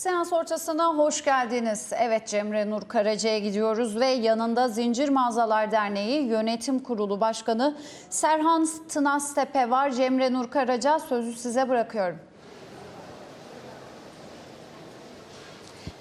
Seans ortasına hoş geldiniz. Evet Cemre Nur Karaca'ya gidiyoruz ve yanında Zincir Mağazalar Derneği Yönetim Kurulu Başkanı Serhan Tınaztepe var. Cemre Nur Karaca sözü size bırakıyorum.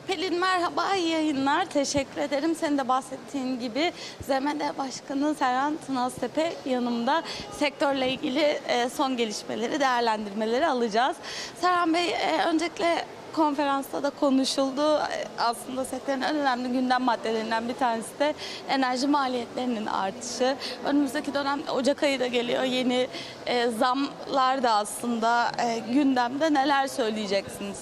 Pelin merhaba, iyi yayınlar. Teşekkür ederim. Senin de bahsettiğin gibi ZMD Başkanı Serhan Tınaztepe yanımda sektörle ilgili e, son gelişmeleri, değerlendirmeleri alacağız. Serhan Bey, e, öncelikle konferansta da konuşuldu. Aslında sektörün en önemli gündem maddelerinden bir tanesi de enerji maliyetlerinin artışı. Önümüzdeki dönem Ocak ayı da geliyor. Yeni e, zamlar da aslında e, gündemde. Neler söyleyeceksiniz?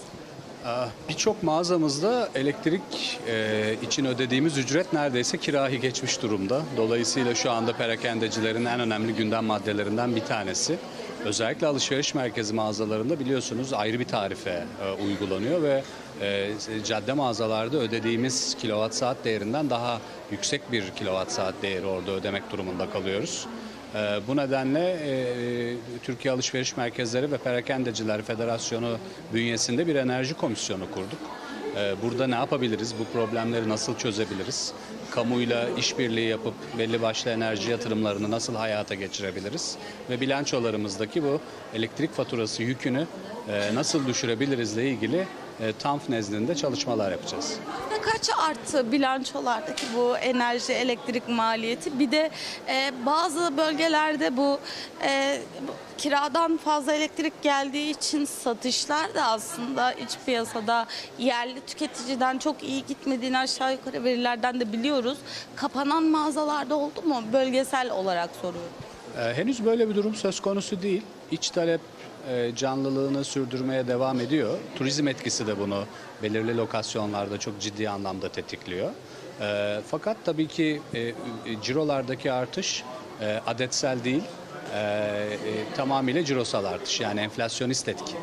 Birçok mağazamızda elektrik e, için ödediğimiz ücret neredeyse kirayı geçmiş durumda. Dolayısıyla şu anda perakendecilerin en önemli gündem maddelerinden bir tanesi. Özellikle alışveriş merkezi mağazalarında biliyorsunuz ayrı bir tarife e, uygulanıyor ve e, cadde mağazalarda ödediğimiz kilowatt saat değerinden daha yüksek bir kilowatt saat değeri orada ödemek durumunda kalıyoruz. Ee, Bu nedenle e, Türkiye Alışveriş Merkezleri ve Perakendeciler Federasyonu bünyesinde bir enerji komisyonu kurduk. Ee, Burada ne yapabiliriz? Bu problemleri nasıl çözebiliriz? Kamuyla işbirliği yapıp belli başlı enerji yatırımlarını nasıl hayata geçirebiliriz? Ve bilançolarımızdaki bu elektrik faturası yükünü e, nasıl düşürebiliriz ile ilgili e, nezdinde çalışmalar yapacağız. Kaç arttı bilançolardaki bu enerji elektrik maliyeti? Bir de e, bazı bölgelerde bu, e, kiradan fazla elektrik geldiği için satışlar da aslında iç piyasada yerli tüketiciden çok iyi gitmediğini aşağı yukarı verilerden de biliyoruz. Kapanan mağazalarda oldu mu? Bölgesel olarak soruyorum. Ee, Henüz böyle bir durum söz konusu değil. İç talep e, canlılığını sürdürmeye devam ediyor. Turizm etkisi de bunu belirli lokasyonlarda çok ciddi anlamda tetikliyor. Ee, Fakat tabii ki e, e, cirolardaki artış adetsel değil, tamamıyla cirosal artış yani enflasyonist etki.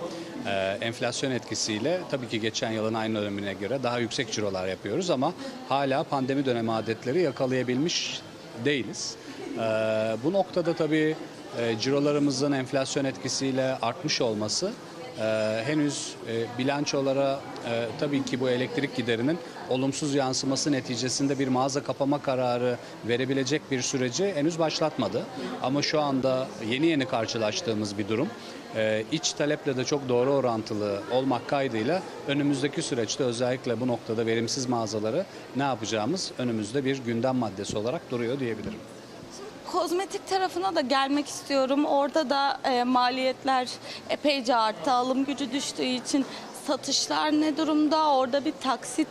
Ee, enflasyon etkisiyle tabii ki geçen yılın aynı dönemine göre daha yüksek cirolar yapıyoruz ama hala pandemi dönemi adetleri yakalayabilmiş değiliz. Ee, bu noktada tabii e, cirolarımızın enflasyon etkisiyle artmış olması e, henüz e, bilançolara e, tabii ki bu elektrik giderinin olumsuz yansıması neticesinde bir mağaza kapama kararı verebilecek bir süreci henüz başlatmadı. Ama şu anda yeni yeni karşılaştığımız bir durum. E, iç taleple de çok doğru orantılı olmak kaydıyla önümüzdeki süreçte özellikle bu noktada verimsiz mağazaları ne yapacağımız önümüzde bir gündem maddesi olarak duruyor diyebilirim. Kozmetik tarafına da gelmek istiyorum. Orada da e, maliyetler epeyce arttı. Alım gücü düştüğü için satışlar ne durumda? Orada bir taksit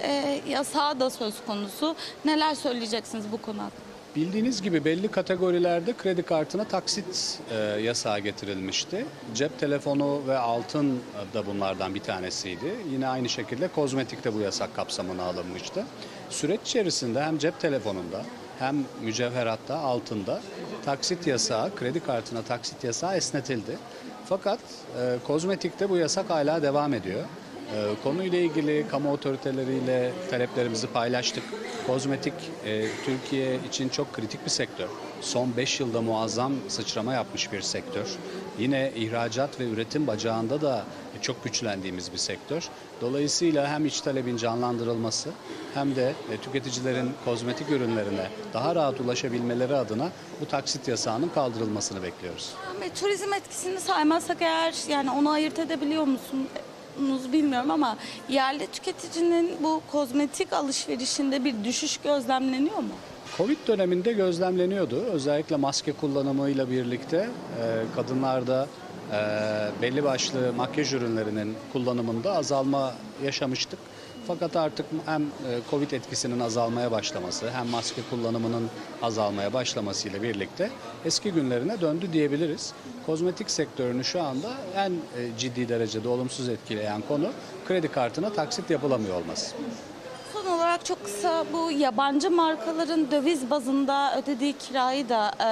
e, yasağı da söz konusu. Neler söyleyeceksiniz bu konu hakkında? Bildiğiniz gibi belli kategorilerde kredi kartına taksit e, yasağı getirilmişti. Cep telefonu ve altın da bunlardan bir tanesiydi. Yine aynı şekilde kozmetik de bu yasak kapsamına alınmıştı. Süreç içerisinde hem cep telefonunda hem mücevheratta, altında taksit yasağı, kredi kartına taksit yasağı esnetildi. Fakat e, kozmetikte bu yasak hala devam ediyor. Ee, Konuyla ilgili kamu otoriteleriyle taleplerimizi paylaştık. Kozmetik e, Türkiye için çok kritik bir sektör. Son 5 yılda muazzam sıçrama yapmış bir sektör. Yine ihracat ve üretim bacağında da çok güçlendiğimiz bir sektör. Dolayısıyla hem iç talebin canlandırılması hem de e, tüketicilerin kozmetik ürünlerine daha rahat ulaşabilmeleri adına bu taksit yasağının kaldırılmasını bekliyoruz. Ve turizm etkisini saymazsak eğer yani onu ayırt edebiliyor musunuz bilmiyorum ama yerli tüketicinin bu kozmetik alışverişinde bir düşüş gözlemleniyor mu? Covid döneminde gözlemleniyordu. Özellikle maske kullanımıyla birlikte e, kadınlarda e, belli başlı makyaj ürünlerinin kullanımında azalma yaşamıştık. Fakat artık hem e, Covid etkisinin azalmaya başlaması hem maske kullanımının azalmaya başlamasıyla birlikte eski günlerine döndü diyebiliriz. Kozmetik sektörünü şu anda en ciddi derecede olumsuz etkileyen konu kredi kartına taksit yapılamıyor olması. Çok kısa bu yabancı markaların döviz bazında ödediği kirayı da e,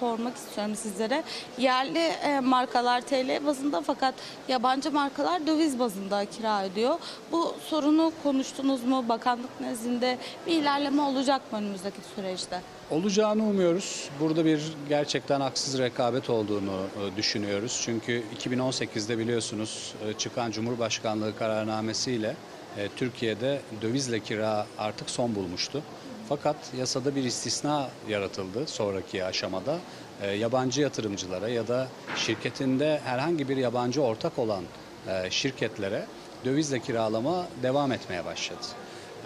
sormak istiyorum sizlere. Yerli e, markalar TL bazında fakat yabancı markalar döviz bazında kira ödüyor. Bu sorunu konuştunuz mu? Bakanlık nezdinde bir ilerleme olacak mı önümüzdeki süreçte? Olacağını umuyoruz. Burada bir gerçekten haksız rekabet olduğunu e, düşünüyoruz. Çünkü 2018'de biliyorsunuz e, çıkan Cumhurbaşkanlığı kararnamesiyle Türkiye'de dövizle kira artık son bulmuştu. Fakat yasada bir istisna yaratıldı sonraki aşamada. E, Yabancı yatırımcılara ya da şirketinde herhangi bir yabancı ortak olan e, şirketlere dövizle kiralama devam etmeye başladı.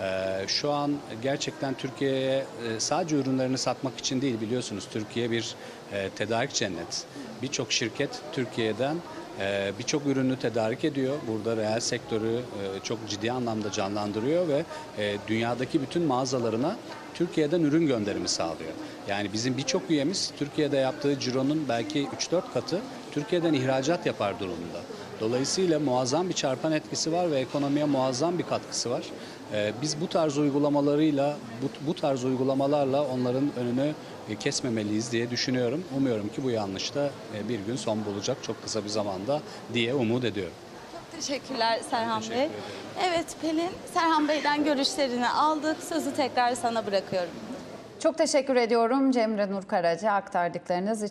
Ee, Şu an gerçekten Türkiye'ye e, sadece ürünlerini satmak için değil biliyorsunuz Türkiye bir e, tedarik cennet. Birçok şirket Türkiye'den e, birçok ürünü tedarik ediyor. Burada reel sektörü çok ciddi anlamda canlandırıyor ve dünyadaki bütün mağazalarına Türkiye'den ürün gönderimi sağlıyor. Yani bizim birçok üyemiz Türkiye'de yaptığı cironun belki 3-4 katı Türkiye'den ihracat yapar durumda. Dolayısıyla muazzam bir çarpan etkisi var ve ekonomiye muazzam bir katkısı var. Ee, Biz bu tarz uygulamalarıyla, bu, bu tarz uygulamalarla onların önünü e, kesmemeliyiz diye düşünüyorum. Umuyorum ki bu yanlış da e, bir gün son bulacak çok kısa bir zamanda diye umut ediyorum. Çok teşekkürler Serhan teşekkür Bey. ederim. Evet Pelin, Serhan Bey'den görüşlerini aldık. Sözü tekrar sana bırakıyorum. Çok teşekkür ediyorum Cemre Nur Karaca aktardıklarınız için.